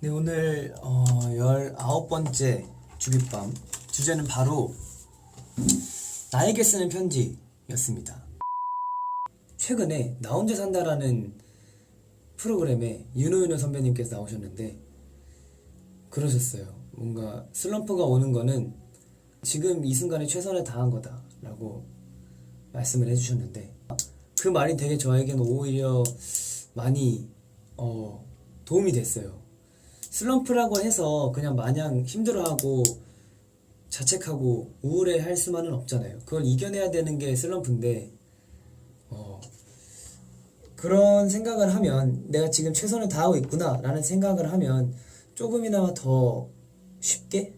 네, 오늘 어, 19번째 주빗밤 주제는 바로 나에게 쓰는 편지였습니다. 최근에 나 혼자 산다라는 프로그램에 윤호윤호 선배님께서 나오셨는데 그러셨어요. 뭔가 슬럼프가 오는 거는 지금 이 순간에 최선을 다한 거다 라고 말씀을 해주셨는데 그 말이 되게 저에게는 오히려 많이 어, 도움이 됐어요. 슬럼프라고 해서 그냥 마냥 힘들어하고 자책하고 우울해 할 수만은 없잖아요. 그걸 이겨내야 되는 게 슬럼프인데 어, 그런 생각을 하면 내가 지금 최선을 다하고 있구나라는 생각을 하면 조금이나마 더 쉽게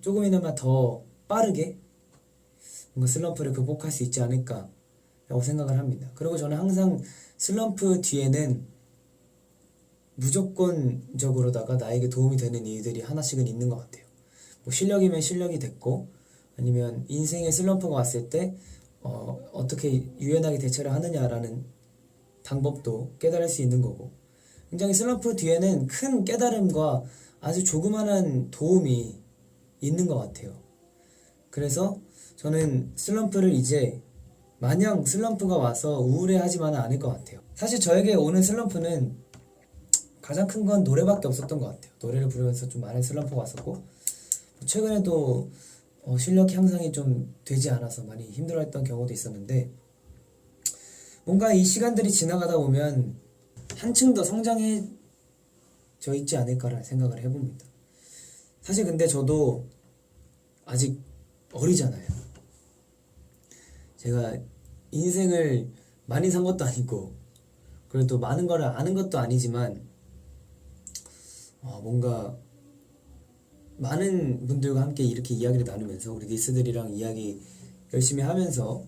조금이나마 더 빠르게 뭔가 슬럼프를 극복할 수 있지 않을까라고 생각을 합니다. 그리고 저는 항상 슬럼프 뒤에는 무조건적으로다가 나에게 도움이 되는 일들이 하나씩은 있는 것 같아요. 뭐 실력이면 실력이 됐고 아니면 인생의 슬럼프가 왔을 때 어, 어떻게 유연하게 대처를 하느냐라는 방법도 깨달을 수 있는 거고 굉장히 슬럼프 뒤에는 큰 깨달음과 아주 조그만한 도움이 있는 것 같아요. 그래서 저는 슬럼프를 이제 마냥 슬럼프가 와서 우울해하지만은 않을 것 같아요. 사실 저에게 오는 슬럼프는 가장 큰 건 노래밖에 없었던 것 같아요. 노래를 부르면서 좀 많은 슬럼프가 왔었고 최근에도 어, 실력 향상이 좀 되지 않아서 많이 힘들어했던 경우도 있었는데 뭔가 이 시간들이 지나가다 보면 한층 더 성장해져 있지 않을까라는 생각을 해봅니다. 사실 근데 저도 아직 어리잖아요. 제가 인생을 많이 산 것도 아니고 그래도 많은 거를 아는 것도 아니지만 어, 뭔가 많은 분들과 함께 이렇게 이야기를 나누면서 우리 니스들이랑 이야기 열심히 하면서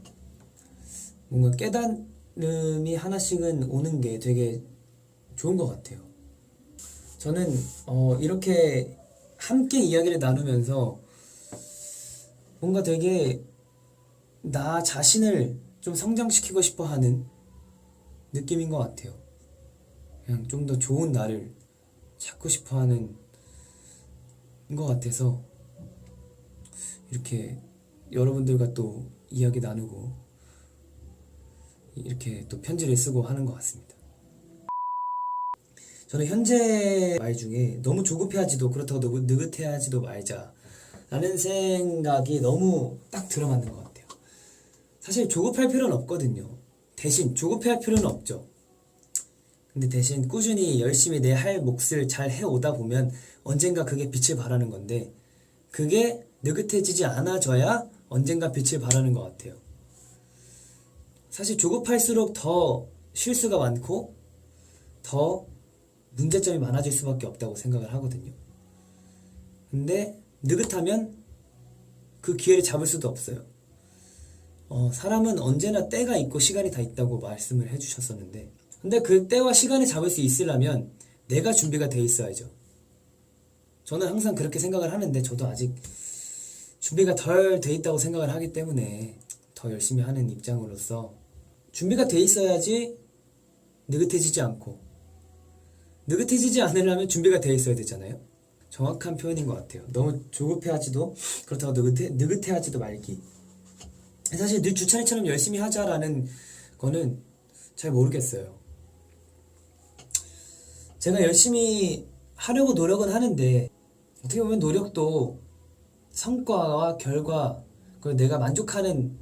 뭔가 깨달음이 하나씩은 오는 게 되게 좋은 것 같아요. 저는 어, 이렇게 함께 이야기를 나누면서 뭔가 되게 나 자신을 좀 성장시키고 싶어 하는 느낌인 것 같아요. 그냥 좀 더 좋은 나를 찾고 싶어 하는 것 같아서 이렇게 여러분들과 또 이야기 나누고 이렇게 또 편지를 쓰고 하는 것 같습니다. 저는 현재 말 중에 너무 조급해하지도 그렇다고 너무 느긋해하지도 말자 라는 생각이 너무 딱 들어맞는 것 같아요. 사실 조급할 필요는 없거든요. 대신 조급해할 필요는 없죠. 근데 대신 꾸준히 열심히 내 할 몫을 잘 해오다 보면 언젠가 그게 빛을 발하는 건데 그게 느긋해지지 않아져야 언젠가 빛을 발하는 것 같아요. 사실 조급할수록 더 실수가 많고 더 문제점이 많아질 수밖에 없다고 생각을 하거든요. 근데 느긋하면 그 기회를 잡을 수도 없어요. 어, 사람은 언제나 때가 있고 시간이 다 있다고 말씀을 해주셨었는데 근데 그 때와 시간을 잡을 수 있으려면 내가 준비가 돼 있어야죠. 저는 항상 그렇게 생각을 하는데 저도 아직 준비가 덜 돼 있다고 생각을 하기 때문에 더 열심히 하는 입장으로서 준비가 돼 있어야지 느긋해지지 않고 느긋해지지 않으려면 준비가 돼 있어야 되잖아요. 정확한 표현인 것 같아요. 너무 조급해하지도 그렇다고 느긋해 느긋해하지도 말기. 사실 늘 주찬이처럼 열심히 하자라는 거는 잘 모르겠어요. 제가 열심히 하려고 노력은 하는데 어떻게 보면 노력도 성과와 결과 그리고 내가 만족하는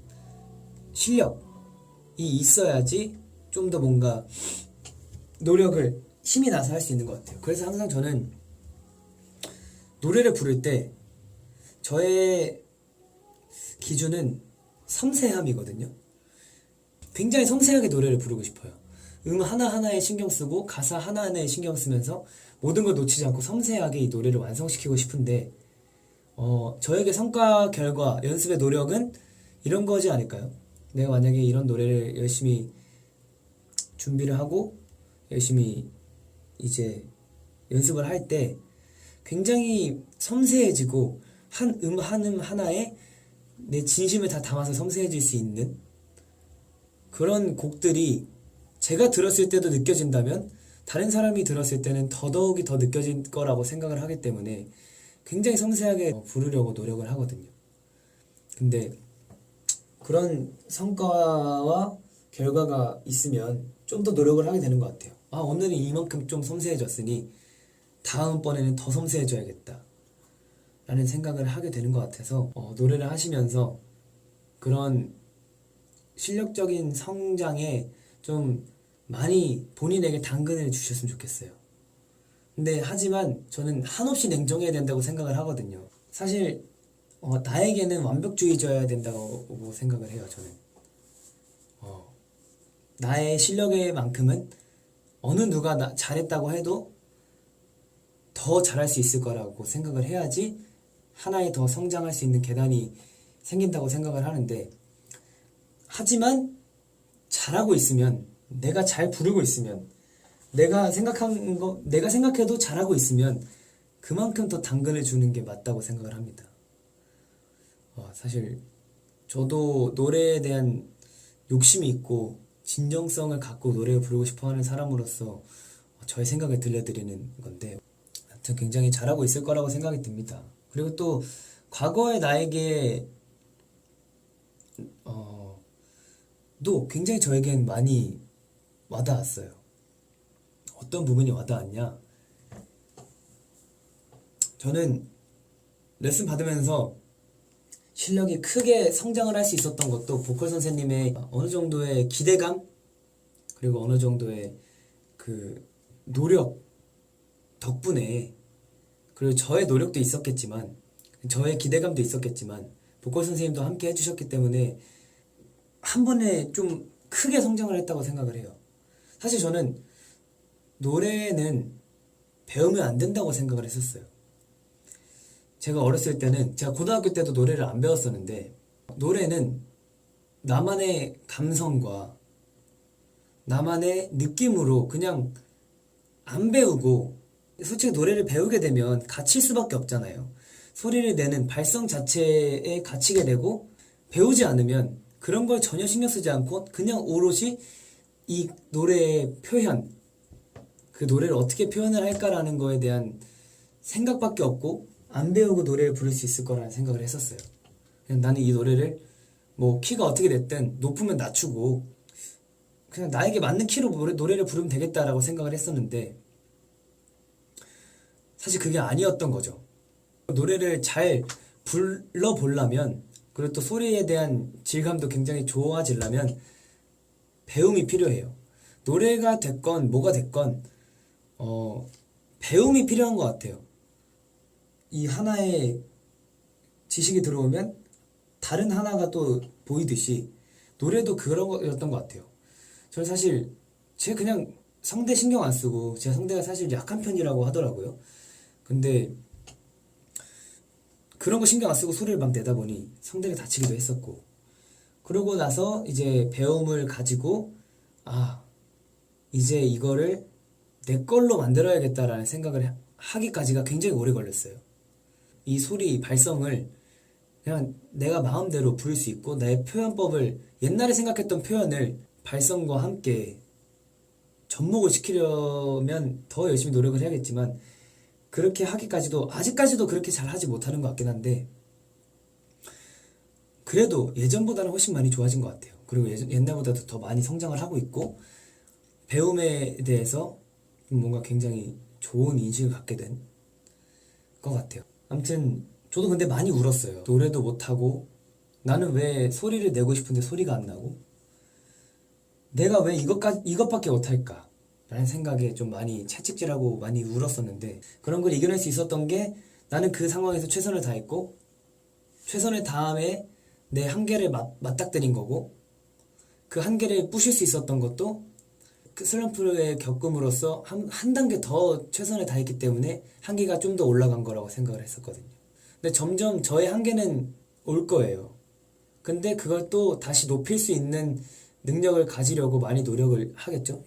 실력이 있어야지 좀 더 뭔가 노력을 힘이 나서 할 수 있는 것 같아요. 그래서 항상 저는 노래를 부를 때 저의 기준은 섬세함이거든요. 굉장히 섬세하게 노래를 부르고 싶어요. 음 하나하나에 신경 쓰고 가사 하나하나에 신경 쓰면서 모든 걸 놓치지 않고 섬세하게 이 노래를 완성시키고 싶은데 어, 저에게 성과, 결과, 연습의 노력은 이런 거지 않을까요? 내가 만약에 이런 노래를 열심히 준비를 하고 열심히 이제 연습을 할 때 굉장히 섬세해지고 한 음 한 음 하나에 내 진심을 다 담아서 섬세해질 수 있는 그런 곡들이 제가 들었을 때도 느껴진다면 다른 사람이 들었을 때는 더더욱이 더 느껴질 거라고 생각을 하기 때문에 굉장히 섬세하게 부르려고 노력을 하거든요. 근데 그런 성과와 결과가 있으면 좀 더 노력을 하게 되는 것 같아요. 아, 오늘은 이만큼 좀 섬세해졌으니 다음번에는 더 섬세해져야겠다. 라는 생각을 하게 되는 것 같아서 어, 노래를 하시면서 그런 실력적인 성장에 좀 많이 본인에게 당근을 주셨으면 좋겠어요. 근데 하지만 저는 한없이 냉정해야 된다고 생각을 하거든요. 사실 어, 나에게는 완벽주의자여야 된다고 생각을 해요. 저는 어, 나의 실력의 만큼은 어느 누가 나, 잘했다고 해도 더 잘할 수 있을 거라고 생각을 해야지 하나의 더 성장할 수 있는 계단이 생긴다고 생각을 하는데 하지만 잘하고 있으면 내가 잘 부르고 있으면 내가 생각한 거 내가 생각해도 잘하고 있으면 그만큼 더 당근을 주는 게 맞다고 생각을 합니다. 어, 사실 저도 노래에 대한 욕심이 있고 진정성을 갖고 노래를 부르고 싶어하는 사람으로서 저의 생각을 들려드리는 건데 하여튼 굉장히 잘하고 있을 거라고 생각이 듭니다. 그리고 또 과거의 나에게 어, 도 굉장히 저에겐 많이 와닿았어요. 어떤 부분이 와닿았냐? 저는 레슨 받으면서 실력이 크게 성장을 할 수 있었던 것도 보컬 선생님의 어느 정도의 기대감 그리고 어느 정도의 그 노력 덕분에 그리고 저의 노력도 있었겠지만 저의 기대감도 있었겠지만 보컬 선생님도 함께 해주셨기 때문에 한 번에 좀 크게 성장을 했다고 생각을 해요. 사실 저는 노래는 배우면 안 된다고 생각을 했었어요. 제가 어렸을 때는 제가 고등학교 때도 노래를 안 배웠었는데 노래는 나만의 감성과 나만의 느낌으로 그냥 안 배우고 솔직히 노래를 배우게 되면 갇힐 수밖에 없잖아요. 소리를 내는 발성 자체에 갇히게 되고 배우지 않으면 그런 걸 전혀 신경 쓰지 않고 그냥 오롯이 이 노래의 표현 그 노래를 어떻게 표현을 할까라는 거에 대한 생각밖에 없고 안 배우고 노래를 부를 수 있을 거라는 생각을 했었어요. 그냥 나는 이 노래를 뭐 키가 어떻게 됐든 높으면 낮추고 그냥 나에게 맞는 키로 노래, 노래를 부르면 되겠다라고 생각을 했었는데 사실 그게 아니었던 거죠. 노래를 잘 불러보려면 그리고 또 소리에 대한 질감도 굉장히 좋아지려면 배움이 필요해요. 노래가 됐건 뭐가 됐건 어, 배움이 필요한 것 같아요. 이 하나의 지식이 들어오면 다른 하나가 또 보이듯이 노래도 그런 거였던 것 같아요. 저는 사실 제 그냥 성대 신경 안 쓰고 제 성대가 사실 약한 편이라고 하더라고요. 근데 그런 거 신경 안 쓰고 소리를 막 내다 보니 성대가 다치기도 했었고 그러고 나서 이제 배움을 가지고 아 이제 이거를 내 걸로 만들어야겠다라는 생각을 하기까지가 굉장히 오래 걸렸어요. 이 소리 발성을 그냥 내가 마음대로 부를 수 있고 내 표현법을 옛날에 생각했던 표현을 발성과 함께 접목을 시키려면 더 열심히 노력을 해야겠지만 그렇게 하기까지도 아직까지도 그렇게 잘 하지 못하는 것 같긴 한데 그래도 예전보다는 훨씬 많이 좋아진 것 같아요. 그리고 예전, 옛날보다도 더 많이 성장을 하고 있고 배움에 대해서 뭔가 굉장히 좋은 인식을 갖게 된 것 같아요. 아무튼 저도 근데 많이 울었어요. 노래도 못하고 나는 왜 소리를 내고 싶은데 소리가 안 나고 내가 왜 이것까지 이것밖에 못할까? 라는 생각에 좀 많이 채찍질하고 많이 울었었는데 그런 걸 이겨낼 수 있었던 게 나는 그 상황에서 최선을 다했고 최선을 다함에 내 한계를 맞, 맞닥뜨린 거고 그 한계를 부실 수 있었던 것도 그 슬럼프를 겪음으로써 한, 한 단계 더 최선을 다했기 때문에 한계가 좀 더 올라간 거라고 생각을 했었거든요. 근데 점점 저의 한계는 올 거예요. 근데 그걸 또 다시 높일 수 있는 능력을 가지려고 많이 노력을 하겠죠.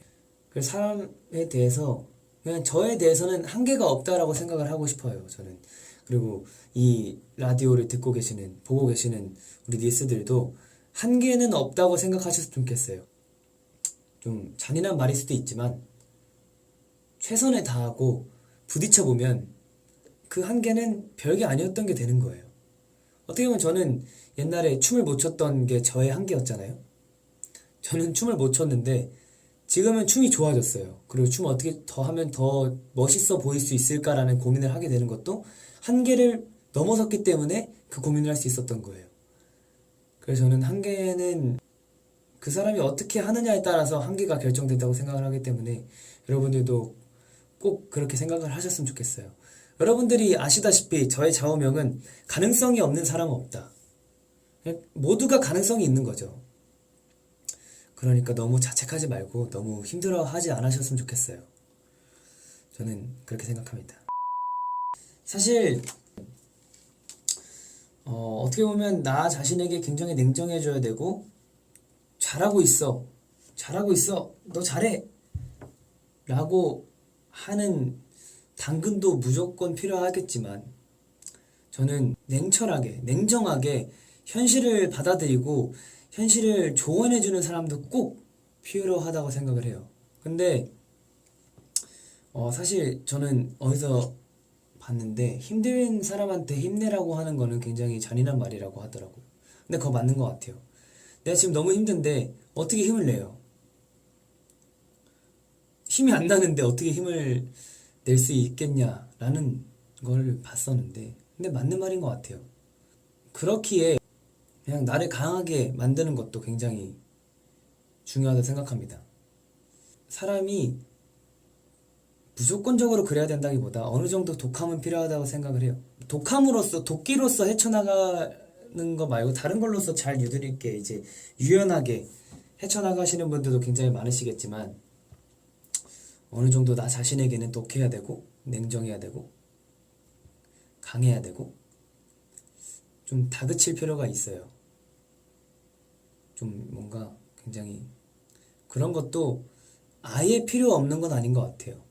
그래서 사람에 대해서 그냥 저에 대해서는 한계가 없다라고 생각을 하고 싶어요. 저는 그리고 이 라디오를 듣고 계시는 보고 계시는 우리 니스들도 한계는 없다고 생각하셨으면 좋겠어요. 좀 잔인한 말일 수도 있지만 최선을 다하고 부딪혀 보면 그 한계는 별게 아니었던 게 되는 거예요. 어떻게 보면 저는 옛날에 춤을 못 췄던 게 저의 한계였잖아요. 저는 춤을 못 췄는데 지금은 춤이 좋아졌어요. 그리고 춤 어떻게 더 하면 더 멋있어 보일 수 있을까라는 고민을 하게 되는 것도 한계를 넘어섰기 때문에 그 고민을 할 수 있었던 거예요. 그래서 저는 한계는 그 사람이 어떻게 하느냐에 따라서 한계가 결정된다고 생각을 하기 때문에 여러분들도 꼭 그렇게 생각을 하셨으면 좋겠어요. 여러분들이 아시다시피 저의 좌우명은 가능성이 없는 사람은 없다. 모두가 가능성이 있는 거죠. 그러니까 너무 자책하지 말고 너무 힘들어하지 않으셨으면 좋겠어요. 저는 그렇게 생각합니다. 사실 어, 어떻게 보면 나 자신에게 굉장히 냉정해져야 되고 잘하고 있어, 잘하고 있어, 너 잘해, 라고 하는 당근도 무조건 필요하겠지만 저는 냉철하게, 냉정하게 현실을 받아들이고 현실을 조언해주는 사람도 꼭 필요하다고 생각을 해요. 근데 어, 사실 저는 어디서 봤는데 힘든 사람한테 힘내라고 하는 거는 굉장히 잔인한 말이라고 하더라고요. 근데 그거 맞는 것 같아요. 내가 지금 너무 힘든데 어떻게 힘을 내요? 힘이 안 나는데 어떻게 힘을 낼 수 있겠냐라는 걸 봤었는데 근데 맞는 말인 것 같아요. 그렇기에 그냥 나를 강하게 만드는 것도 굉장히 중요하다고 생각합니다. 사람이 무조건적으로 그래야 된다기보다 어느 정도 독함은 필요하다고 생각을 해요. 독함으로써 도끼로서 헤쳐나가는 거 말고 다른 걸로서 잘 유도리게 이제 유연하게 헤쳐나가시는 분들도 굉장히 많으시겠지만 어느 정도 나 자신에게는 독해야 되고 냉정해야 되고 강해야 되고 좀 다그칠 필요가 있어요. 좀 뭔가 굉장히 그런 것도 아예 필요 없는 건 아닌 것 같아요.